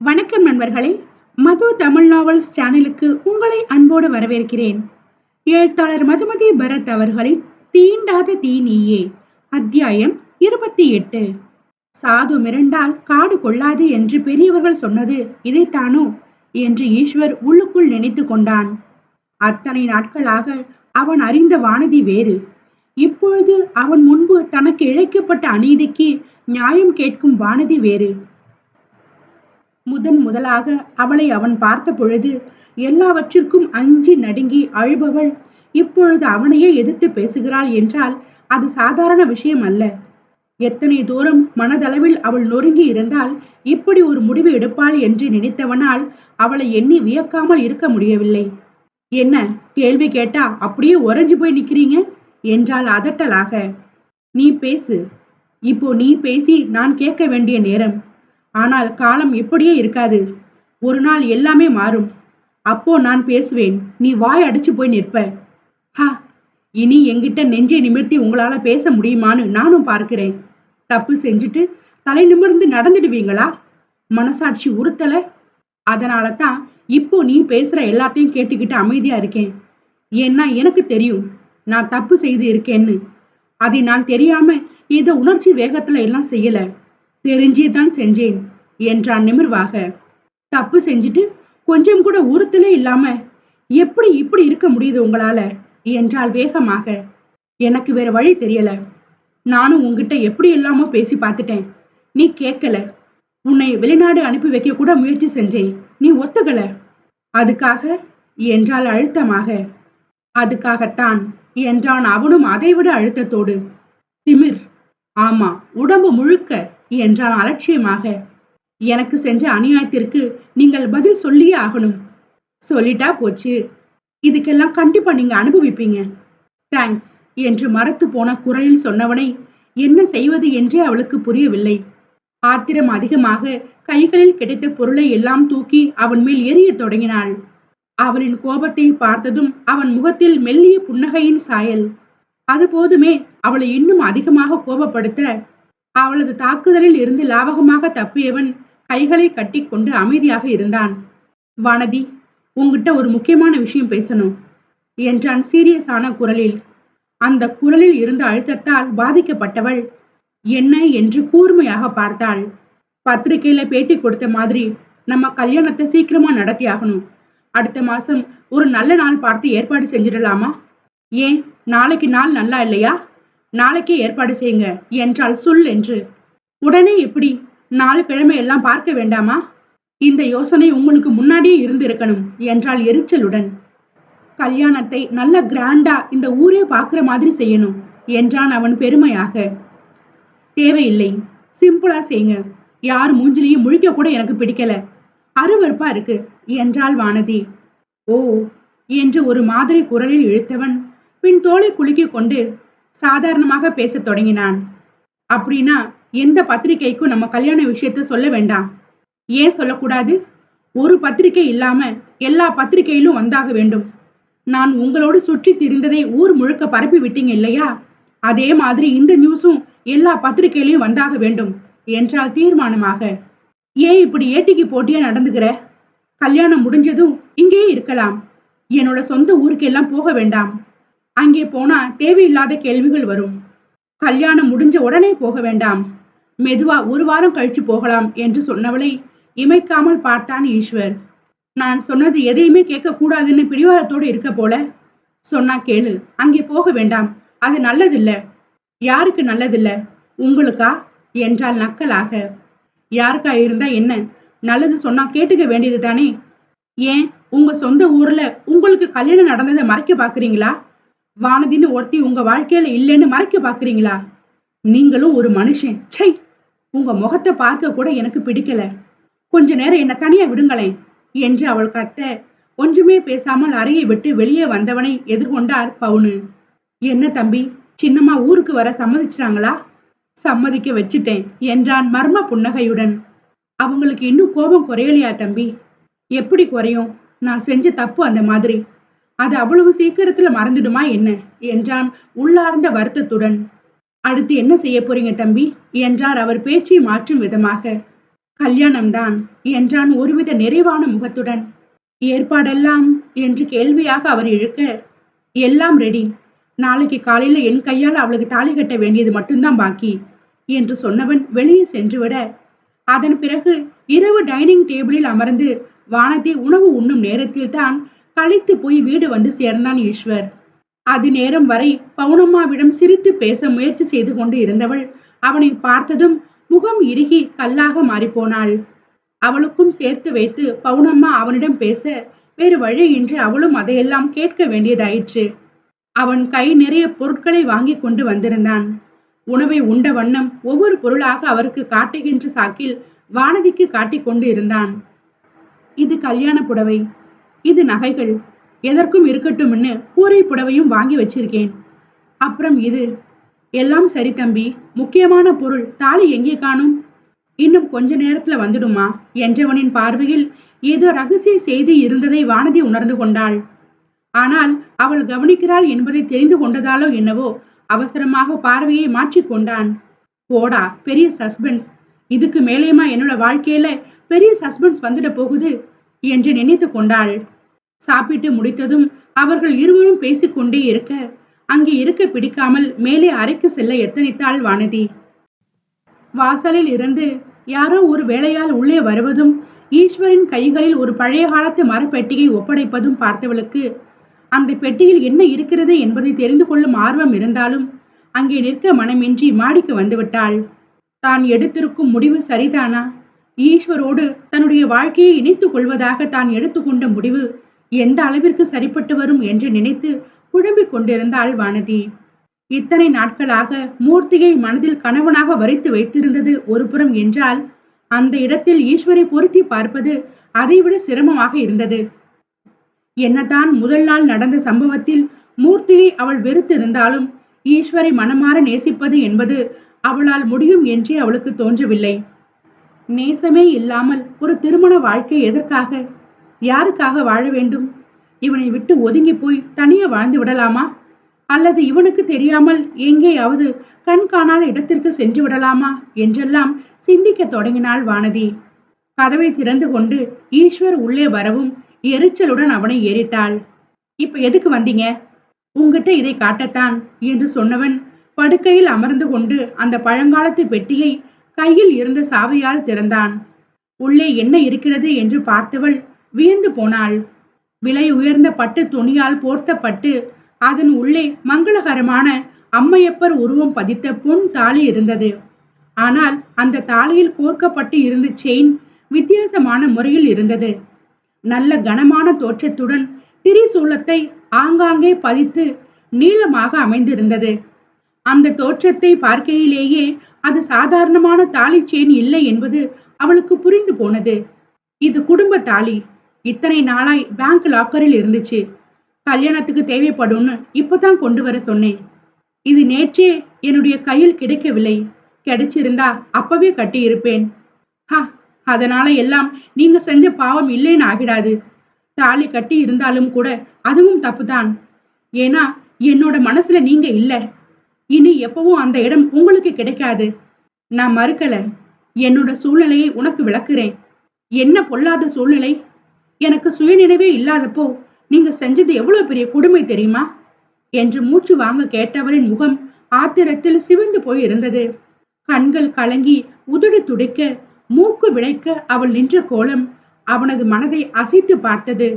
வணக்கம் நண்பர்களே மது தமிழ் நாவல்ஸ் சேனலுக்கு உங்களை அன்போடு வரவேற்கிறேன். எழுத்தாளர் மதுமதி பரத் அவர்களின் தீண்டாத தீனியே அத்தியாயம் இருபத்தி எட்டு. சாது மிரண்டால் காடு கொள்ளாது என்று பெரியவர்கள் சொன்னது இதைத்தானோ என்று ஈஸ்வர் உள்ளுக்குள் நினைத்து கொண்டான். அத்தனை நாட்களாக அவன் அறிந்த வானதி வேறு. இப்பொழுது அவன் முன்பு தனக்கு இழைக்கப்பட்ட அநீதிக்கு நியாயம் கேட்கும் வானதி வேறு. முதன் முதலாக அவளை அவன் பார்த்த பொழுது எல்லாவற்றிற்கும் அஞ்சி நடுங்கி அழுபவள் இப்பொழுது அவனையே எதிர்த்து பேசுகிறாள் என்றால் அது சாதாரண விஷயம் அல்ல. எத்தனை தூரம் மனதளவில் அவள் நொறுங்கி இருந்தால் இப்படி ஒரு முடிவு எடுப்பாள் என்று நினைத்தவனால் அவளை எண்ணி வியக்காமல் இருக்க முடியவில்லை. என்ன கேள்வி கேட்டா அப்படியே உறைஞ்சு போய் நிக்கிறீங்க? என்றால் அதட்டலாக. நீ பேசு. இப்போ நீ பேசி நான் கேட்க வேண்டிய நேரம். ஆனால் காலம் இப்படியே இருக்காது. ஒரு நாள் எல்லாமே மாறும். அப்போ நான் பேசுவேன் நீ வாய் அடிச்சு போய் நிற்ப. ஹா இனி எங்கிட்ட நெஞ்சை நிமிர்த்தி உங்களால பேச முடியுமான்னு நானும் பார்க்கிறேன். தப்பு செஞ்சுட்டு தலை நிமிர்ந்து நடந்துடுவீங்களா? மனசாட்சி உறுத்தல. அதனால தான் இப்போ நீ பேசுற எல்லாத்தையும் கேட்டுக்கிட்டு அமைதியா இருக்கேன். ஏன்னா எனக்கு தெரியும் நான் தப்பு செய்து இருக்கேன்னு. அதை நான் தெரியாம ஏதோ உணர்ச்சி வேகத்துல எல்லாம் செய்யலை. தெரிஞ்சே தான் செஞ்சேன் என்றான் நிமிர்வாக. தப்பு செஞ்சுட்டு கொஞ்சம் கூட உறுத்தலே இல்லாம எப்படி இப்படி இருக்க முடியுது உங்களால? என்றால் வேகமாக. எனக்கு வேற வழி தெரியல. நானும் உங்ககிட்ட எப்படி இல்லாமோ பேசி பார்த்துட்டேன். நீ கேட்கல. உன்னை வெளிநாடு அனுப்பி வைக்க கூட முயற்சி செஞ்சேன். நீ ஒத்துக்கல. அதுக்காக என்றால் அழுத்தமாக. அதுக்காகத்தான் என்றான் அவனும் அதைவிட அழுத்தத்தோடு. திமிர். ஆமா உடம்பு முழுக்க என்றான் அலட்சியமாக. எனக்கு செஞ்ச அநியாயத்திற்கு நீங்கள் பதில் சொல்லியே ஆகணும். சொல்லிட்டா போச்சு. இதுக்கெல்லாம் கண்டிப்பா நீங்க அனுபவிப்பீங்க. தேங்க்ஸ் என்று மறத்து போன குரலில் சொன்னவனை என்ன செய்வது என்றே அவளுக்கு புரியவில்லை. ஆத்திரம் அதிகமாக கைகளில் கிடைத்த பொருளை எல்லாம் தூக்கி அவன் மேல் எரிய தொடங்கினாள். அவளின் கோபத்தை பார்த்ததும் அவன் முகத்தில் மெல்லிய புன்னகையின் சாயல். அது போதுமே அவளை இன்னும் அதிகமாக கோபப்படுத்த அவளது தாக்குதலில் இருந்து லாவகமாக தப்பியவன் கைகளை கட்டிக்கொண்டு அமைதியாக இருந்தான். வானதி உங்ககிட்ட ஒரு முக்கியமான விஷயம் பேசணும் என்றான் சீரியஸான குரலில். அந்த குரலில் இருந்த அழுத்தத்தால் பாதிக்கப்பட்டவள் என்ன? என்று கூர்மையாக பார்த்தாள். பத்திரிகையில பேட்டி கொடுத்த மாதிரி நம்ம கல்யாணத்தை சீக்கிரமா நடத்தி ஆகணும். அடுத்த மாசம் ஒரு நல்ல நாள் பார்த்து ஏற்பாடு செஞ்சிடலாமா? ஏன் நாளைக்கு நாள் நல்லா இல்லையா? நாளைக்கே ஏற்பாடு செய்யுங்க. என்றால் சொல் என்று. உடனே எப்படி நாலு கிழமை எல்லாம் பார்க்க வேண்டாமா? இந்த யோசனை உங்களுக்கு முன்னாடியே இருந்திருக்கணும் என்றால் எரிச்சலுடன். கல்யாணத்தை நல்ல கிராண்டா இந்த ஊரே பார்க்குற மாதிரி செய்யணும் என்றான் அவன் பெருமையாக. தேவையில்லை சிம்பிளா செய்யுங்க. யார் மூஞ்சிலையும் முழிக்க கூட எனக்கு பிடிக்கல. அருவறுப்பா இருக்கு என்றாள் வானதி. ஓ என்று ஒரு மாதிரி குரலில் இழுத்தவன் பின் தோலை குலுக்கிக் கொண்டு சாதாரணமாக பேசத் தொடங்கினான். அப்படின்னா எந்த பத்திரிகைக்கும் நம்ம கல்யாண விஷயத்த சொல்ல வேண்டாம். ஏன் சொல்லக்கூடாது? ஒரு பத்திரிகை இல்லாம எல்லா பத்திரிகையிலும் வந்தாக வேண்டும். நான் உங்களோடு சுற்றி திரிந்ததை ஊர் முழுக்க பரப்பி விட்டீங்க இல்லையா? அதே மாதிரி இந்த நியூஸும் எல்லா பத்திரிகையிலையும் வந்தாக வேண்டும் என்றால் தீர்மானமாக. ஏன் இப்படி ஏட்டிக்கு போட்டியா நடந்துக்கிற? கல்யாணம் முடிஞ்சதும் இங்கேயே இருக்கலாம். என்னோட சொந்த ஊருக்கெல்லாம் போக வேண்டாம். அங்கே போனா தேவையில்லாத கேள்விகள் வரும். கல்யாணம் முடிஞ்ச உடனே போக வேண்டாம். மெதுவா ஒரு வாரம் கழிச்சு போகலாம் என்று சொன்னவளை இமைக்காமல் பார்த்தான் ஈஸ்வர். நான் சொன்னது எதையுமே கேட்க கூடாதுன்னு பிடிவாதத்தோடு இருக்க போல. சொன்னா கேளு அங்கே போக வேண்டாம். அது நல்லதில்ல. யாருக்கு நல்லதில்ல? உங்களுக்கா? என்றால் நக்கலாக. யாருக்கா இருந்தா என்ன? நல்லது சொன்னா கேட்டுக்க வேண்டியது தானே ஏன் உங்க சொந்த ஊர்ல உங்களுக்கு கல்யாணம் நடந்ததை மறைக்க பாக்குறீங்களா வானதின்னு ஒருத்தி உங்க வாழ்க்கையில இல்லைன்னு மறைக்க பாக்குறீங்களா நீங்களும் ஒரு மனுஷன். சை உங்க முகத்தை பார்க்க கூட எனக்கு பிடிக்கல. கொஞ்ச நேரம் என்ன தனியா விடுங்களேன் என்று அவள் கத்த ஒன்றுமே பேசாமல் அறையை விட்டு வெளியே வந்தவனை எதிர்கொண்டார் பவுனு. என்ன தம்பி சின்னம்மா ஊருக்கு வர சம்மதிச்சிட்டாங்களா? சம்மதிக்க வச்சுட்டேன் என்றான் மர்ம புன்னகையுடன். அவங்களுக்கு இன்னும் கோபம் குறையலையா தம்பி? எப்படி குறையும்? நான் செஞ்ச தப்பு அந்த மாதிரி. அது அவ்வளவு சீக்கிரத்துல மறந்துடுமா என்ன? என்றான் உள்ளார்ந்த வருத்தத்துடன். அடுத்து என்ன செய்ய போறீங்க தம்பி? என்றார் அவர் பேச்சை மாற்றும் விதமாக. கல்யாணம்தான் என்றான் ஒருவித நிறைவான முகத்துடன். ஏற்பாடெல்லாம்? என்று கேள்வியாக அவர் இழுக்க. எல்லாம் ரெடி நாளைக்கு காலையில என் கையால் அவளுக்கு தாலி கட்ட வேண்டியது மட்டும்தான் பாக்கி என்று சொன்னவன் வெளியே சென்றுவிட. அதன் பிறகு இரவு டைனிங் டேபிளில் அமர்ந்து வானதி உணவு உண்ணும் நேரத்தில் தான் களைத்து போய் வீடு வந்து சேர்ந்தான் ஈஸ்வர். அது நேரம் வரை பவுனம்மாவிடம் சிரித்து பேச முயற்சி செய்து கொண்டு இருந்தவள் அவனை பார்த்ததும் முகம் இறுகி கல்லாக மாறிப்போனாள். அவளுக்கும் சேர்த்து வைத்து பவுனம்மா அவனிடம் பேச வேறு வழியின்றி அவளும் அதையெல்லாம் கேட்க வேண்டியதாயிற்று. அவன் கை நிறைய பொருட்களை வாங்கி கொண்டு வந்திருந்தான். உணவை உண்ட வண்ணம் ஒவ்வொரு பொருளாக அவருக்கு காட்டுகின்ற சாக்கில் வானதிக்கு காட்டிக் கொண்டு இருந்தான். இது கல்யாண புடவை. இது நகைகள். எதற்கும் இருக்கட்டும்னு கூரை புடவையும் வாங்கி வச்சிருக்கேன். அப்புறம் இது. எல்லாம் சரி தம்பி. முக்கியமான பொருள் தாலி எங்கே காணும்? இன்னும் கொஞ்ச நேரத்துல வந்துடுமா? என்றவனின் பார்வையில் ஏதோ ரகசிய செய்தி இருந்ததை வானதி உணர்ந்து கொண்டாள். ஆனால் அவள் கவனிக்கிறாள் என்பதை தெரிந்து கொண்டதாலோ என்னவோ அவசரமாக பார்வையை மாற்றிக்கொண்டான் போடா பெரிய சஸ்பென்ஸ். இதுக்கு மேலேயுமா என்னோட வாழ்க்கையில பெரிய சஸ்பென்ஸ் வந்துட போகுது என்று நினைத்து கொண்டாள். சாப்பிட்டு முடித்ததும் அவர்கள் இருவரும் பேசிக்கொண்டே இருக்க அங்கே இருக்க பிடிக்காமல் மேலே அறைக்கு செல்ல எத்தனித்தாள் வானதி. வாசலில் இருந்து யாரோ ஒரு வேலையால் உள்ளே வருவதும் ஈஸ்வரின் கைகளில் ஒரு பழைய காலத்து மரப்பெட்டியை ஒப்படைப்பதும் பார்த்தவளுக்கு அந்த பெட்டியில் என்ன இருக்கிறது என்பதை தெரிந்து கொள்ளும் ஆர்வம் இருந்தாலும் அங்கே நிற்க மனமின்றி மாடிக்கு வந்துவிட்டாள். தான் எடுத்திருக்கும் முடிவு சரிதானா? ஈஸ்வரோடு தன்னுடைய வாழ்க்கையை இணைத்துக் கொள்வதாக தான் எடுத்துக்கொண்ட முடிவு எந்த அளவிற்கு சரிப்பட்டு வரும் என்று நினைத்து குழம்பிக் கொண்டிருந்தாள் வானதி. இத்தனை நாட்களாக மூர்த்தியை மனதில் கணவனாக வரித்து வைத்திருந்தது ஒரு புறம் என்றால் அந்த இடத்தில் ஈஸ்வரை பொருத்தி பார்ப்பது அதைவிட சிரமமாக இருந்தது. என்னதான் முதல் நாள் நடந்த சம்பவத்தில் மூர்த்தியை அவள் வெறுத்திருந்தாலும் ஈஸ்வரை மனமாற நேசிப்பது என்பது அவளால் முடியும் என்றே அவளுக்கு தோன்றவில்லை. நேசமே இல்லாமல் ஒரு திருமண வாழ்க்கை எதற்காக யாருக்காக வாழ வேண்டும்? இவனை விட்டு ஒதுங்கி போய் தனியே வாழ்ந்து விடலாமா? அல்லது இவனுக்கு தெரியாமல் எங்கேயாவது கண் காணாத இடத்திற்கு சென்று விடலாமா? என்றெல்லாம் சிந்திக்க தொடங்கினாள் வானதி. கதவை திறந்து கொண்டு ஈஸ்வர் உள்ளே வரவும் எரிச்சலுடன் அவனை ஏறிட்டாள். இப்ப எதுக்கு வந்தீங்க? உங்ககிட்ட இதை காட்டத்தான் என்று சொன்னவன் படுக்கையில் அமர்ந்து கொண்டு அந்த பழங்காலத்து பெட்டியை கையில் இருந்த சாவியால் திறந்தான். உள்ளே என்ன இருக்கிறது? என்று பார்த்தவள் வியந்து போனாள். விலை உயர்ந்த பட்டு துணியால் போர்த்தப்பட்டு அதன் உள்ளே மங்களகரமான அம்மையப்பர் உருவம் பதித்த பொன் தாலி இருந்தது. ஆனால் அந்த தாலியில் கோர்க்கப்பட்டு இருந்த செயின் வித்தியாசமான முறையில் இருந்தது. நல்ல கனமான தோற்றத்துடன் திரிசூலத்தை ஆங்காங்கே பதித்து நீளமாக அமைந்திருந்தது. அந்த தோற்றத்தை பார்க்கையிலேயே அது சாதாரணமான தாலி செயின் இல்லை என்பது அவளுக்கு புரிந்து போனது. இது குடும்ப தாலி. இத்தனை நாளாய் பேங்க் லாக்கரில் இருந்துச்சு. கல்யாணத்துக்கு தேவைப்படும்னு இப்பதான் கொண்டு வர சொன்னேன். இது நேற்றே என்னுடைய கையில் கிடைக்கவில்லை. கிடைச்சிருந்தா அப்பவே கட்டி இருப்பேன் ஹா அதனால எல்லாம் நீங்க செஞ்ச பாவம் இல்லைன்னு ஆகிடாது. தாலி கட்டி இருந்தாலும் கூட அதுவும் தப்புதான். ஏன்னா என்னோட மனசுல நீங்க இல்ல. இனி எப்பவும் அந்த இடம் உங்களுக்கு கிடைக்காது. நான் மறுக்கல. என்னோட சூழ்நிலையை உனக்கு விளக்குறேன். என்ன பொல்லாத சூழ்நிலை? எனக்கு சுயநினைவே இல்லாதப்போ நீங்க செஞ்சது எவ்வளவு பெரிய கொடுமை தெரியுமா? என்று மூச்சு வாங்க கேட்டவளின் முகம் ஆத்திரத்தில் சிவந்து போய் இருந்தது கண்கள் கலங்கி உதடு துடைக்க மூக்கு விளைக்க அவள் நின்ற கோலம் அவனது மனதை அசைத்து பார்த்தது.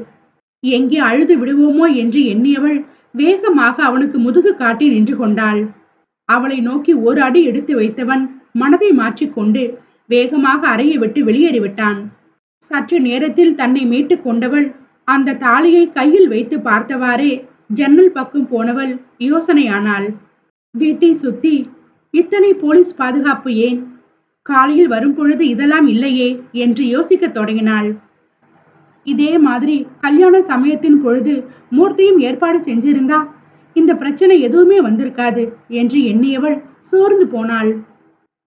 எங்கே அழுது விடுவோமோ என்று எண்ணியவள் வேகமாக அவனுக்கு முதுகு காட்டி நின்று கொண்டாள். அவளை நோக்கி ஒரு அடி எடுத்து வைத்தவன் மனதை மாற்றிக்கொண்டு வேகமாக அறையை விட்டு வெளியேறிவிட்டான். சற்று நேரத்தில் தன்னை மீட்டுக் கொண்டவள் அந்த தாலியை கையில் வைத்து பார்த்தவாறே ஜன்னல் பக்கம் போனவள் யோசனையானாள். வீட்டை சுத்தி இத்தனை போலீஸ் பாதுகாப்பு ஏன்? காலையில் வரும் பொழுது இதெல்லாம் இல்லையே என்று யோசிக்கத் தொடங்கினாள். இதே மாதிரி கல்யாண சமயத்தின் பொழுது மூர்த்தியும் ஏற்பாடு செஞ்சிருந்தா? இந்த பிரச்சனை எதுவுமே வந்திருக்காது என்று எண்ணியவள் சோர்ந்து போனாள்.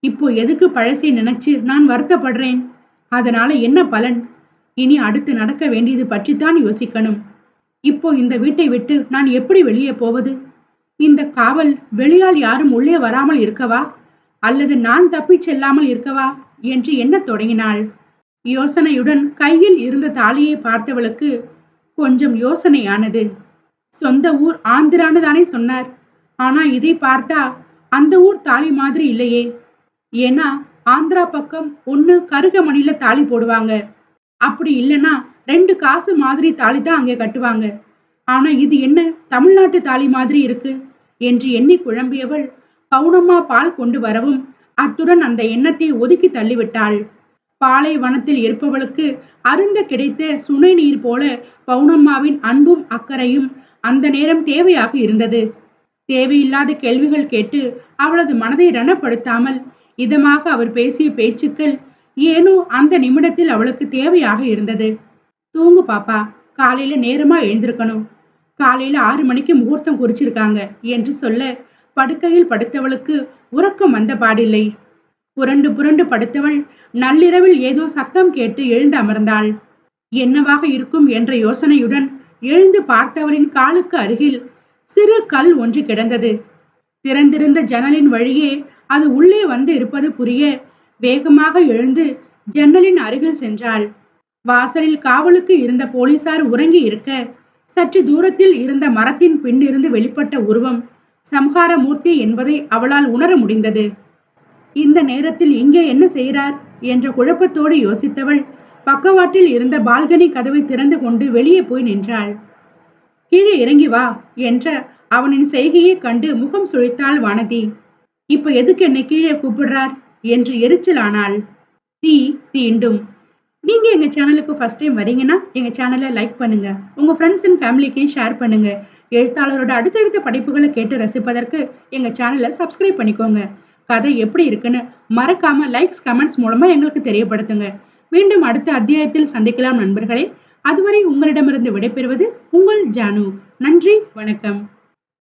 இப்போ எதுக்கு பழசை நினைச்சு நான் வருத்தப்படுறேன்? அதனால என்ன பலன்? இனி அடுத்து நடக்க வேண்டியது பற்றித்தான் யோசிக்கணும். இப்போ இந்த வீட்டை விட்டு நான் எப்படி வெளியே போவது? இந்த காவல் வெளியால் யாரும் உள்ளே வராமல் இருக்கவா? அல்லது நான் தப்பிச் செல்லாமல் இருக்கவா? என்று எண்ணத் தொடங்கினாள்? யோசனையுடன் கையில் இருந்த தாலியை பார்த்தவளுக்கு கொஞ்சம் யோசனையானது. சொந்த ஊர் ஆந்திரான்னு தானே சொன்னார். ஆனா இதை பார்த்தா அந்த ஊர் தாலி மாதிரி இல்லையே. ஏன்னா ஆந்திரா பக்கம் ஒன்று கருகமணில தாலி போடுவாங்க. அப்படி இல்லைன்னா ரெண்டு காசு மாதிரி தாலி தான் அங்கே கட்டுவாங்க. ஆனா இது என்ன தமிழ்நாட்டு தாலி மாதிரி இருக்கு? என்று எண்ணி குழம்பியவள் பவுனம்மா பால் கொண்டு வரவும் அத்துடன் அந்த எண்ணத்தை ஒதுக்கி தள்ளிவிட்டாள். பாலைவனத்தில் இருப்பவளுக்கு அருந்த கிடைத்த சுனை நீர் போல பௌனம்மாவின் அன்பும் அக்கறையும் அந்த நேரம் தேவையாக இருந்தது. தேவையில்லாத கேள்விகள் கேட்டு அவளது மனதை ரணப்படுத்தாமல் இதமாக அவர் பேசிய பேச்சுக்கள் ஏனோ அந்த நிமிடத்தில் அவளுக்கு தேவையாக இருந்தது. தூங்கு பாப்பா காலையில நேரமா எழுந்திருக்கணும். காலையில ஆறு மணிக்கு முகூர்த்தம் குறிச்சிருக்காங்க என்று சொல்ல படுக்கையில் படுத்தவளுக்கு உறக்கம் வந்த பாடில்லை. புரண்டு புரண்டு படுத்தவள் நள்ளிரவில் ஏதோ சத்தம் கேட்டு எழுந்து அமர்ந்தாள். என்னவாக இருக்கும்? என்ற யோசனையுடன் எழுந்து பார்த்தவளின் காலுக்கு அருகில் சிறு கல் ஒன்று கிடந்தது. திறந்திருந்த ஜன்னலின் வழியே அது உள்ளே வந்து இருப்பது புரிய வேகமாக எழுந்து ஜன்னலின் அருகில் சென்றாள். வாசலில் காவலுக்கு இருந்த போலீசார் உறங்கி இருக்க சற்று தூரத்தில் இருந்த மரத்தின் பின்னிருந்து வெளிப்பட்ட உருவம் சம்ஹாரமூர்த்தி என்பதை அவளால் உணர முடிந்தது. இந்த நேரத்தில் இங்கே என்ன செய்கிறார்? என்ற குழப்பத்தோடு யோசித்தவள் பக்கவாட்டில் இருந்த பால்கனி கதவை திறந்து கொண்டு வெளியே போய் நின்றாள். கீழே இறங்கி வா என்ற அவனின் செய்கையை கண்டு முகம் சுழித்தாள் வானதி. இப்ப எதுக்கு என்னை கீழே கூப்பிடுறார்? என்று எரிச்சலானாள் தீ தீண்டும். நீங்க எங்க சேனலுக்கு ஃபர்ஸ்ட் டைம் வரீங்கன்னா எங்க சேனலை லைக் பண்ணுங்க. உங்க ஃப்ரெண்ட்ஸ் அண்ட் ஃபேமிலிக்கையும் ஷேர் பண்ணுங்க. எழுத்தாளரோட அடுத்தடுத்த படைப்புகளை கேட்டு ரசிப்பதற்கு எங்க சேனலை சப்ஸ்கிரைப் பண்ணிக்கோங்க. கதை எப்படி இருக்குன்னு மறக்காம லைக்ஸ் கமெண்ட்ஸ் மூலமா எங்களுக்கு தெரியப்படுத்துங்க. மீண்டும் அடுத்த அத்தியாயத்தில் சந்திக்கலாம் நண்பர்களே. அதுவரை உங்களிடமிருந்து விடைபெறுவது உங்கள் ஜானு. நன்றி வணக்கம்.